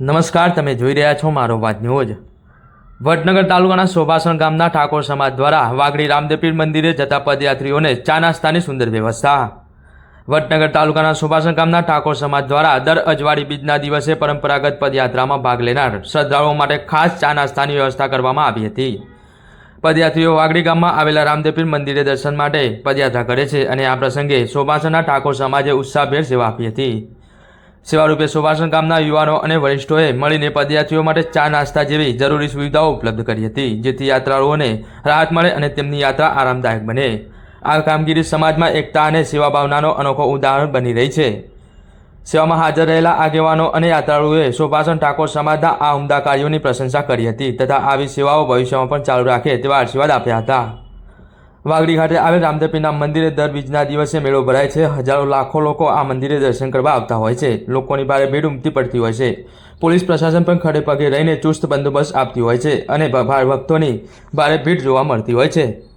નમસ્કાર, તમે જોઈ રહ્યા છો મારો વાત ન્યૂઝ. વડનગર તાલુકાના શોભાસણ ગામના ઠાકોર સમાજ દ્વારા વાગડી રામદેવપીર મંદિરે જતા પદયાત્રીઓને ચા નાસ્તાની સુંદર વ્યવસ્થા. વડનગર તાલુકાના શોભાસણ ગામના ઠાકોર સમાજ દ્વારા દર અજવાળી બીજના દિવસે પરંપરાગત પદયાત્રામાં ભાગ લેનાર શ્રદ્ધાળુઓ માટે ખાસ ચા નાસ્તાની વ્યવસ્થા કરવામાં આવી હતી. પદયાત્રીઓ વાગડી ગામમાં આવેલા રામદેવપીર મંદિરે દર્શન માટે પદયાત્રા કરે છે અને આ પ્રસંગે શોભાસણના ઠાકોર સમાજે ઉત્સાહભેર સેવા આપી હતી. સેવારૂપે સુભાષણ ગામના યુવાનો અને વરિષ્ઠોએ મળીને પદયાત્રીઓ માટે ચા નાસ્તા જેવી જરૂરી સુવિધાઓ ઉપલબ્ધ કરી હતી, જેથી યાત્રાળુઓને રાહત મળે અને તેમની યાત્રા આરામદાયક બને. આ કામગીરી સમાજમાં એકતા અને સેવાભાવનાનો અનોખો ઉદાહરણ બની રહી છે. સેવામાં હાજર રહેલા આગેવાનો અને યાત્રાળુઓએ સુભાષણ ઠાકોર સમાજના આ ઉમદા કાર્યોની પ્રશંસા કરી હતી તથા આવી સેવાઓ ભવિષ્યમાં પણ ચાલુ રાખે તેવા આશીર્વાદ આપ્યા હતા. વાગડી ખાતે આવેલ રામદેવપીરના મંદિરે દર બીજના દિવસે મેળો ભરાય છે. હજારો લાખો લોકો આ મંદિરે દર્શન કરવા આવતા હોય છે. લોકોની ભારે ભીડ ઉમટી પડતી હોય છે. પોલીસ પ્રશાસન પણ ખડે પગે રહીને ચુસ્ત બંદોબસ્ત આપતી હોય છે અને ભ- ભક્તોની ભારે ભીડ જોવા મળતી હોય છે.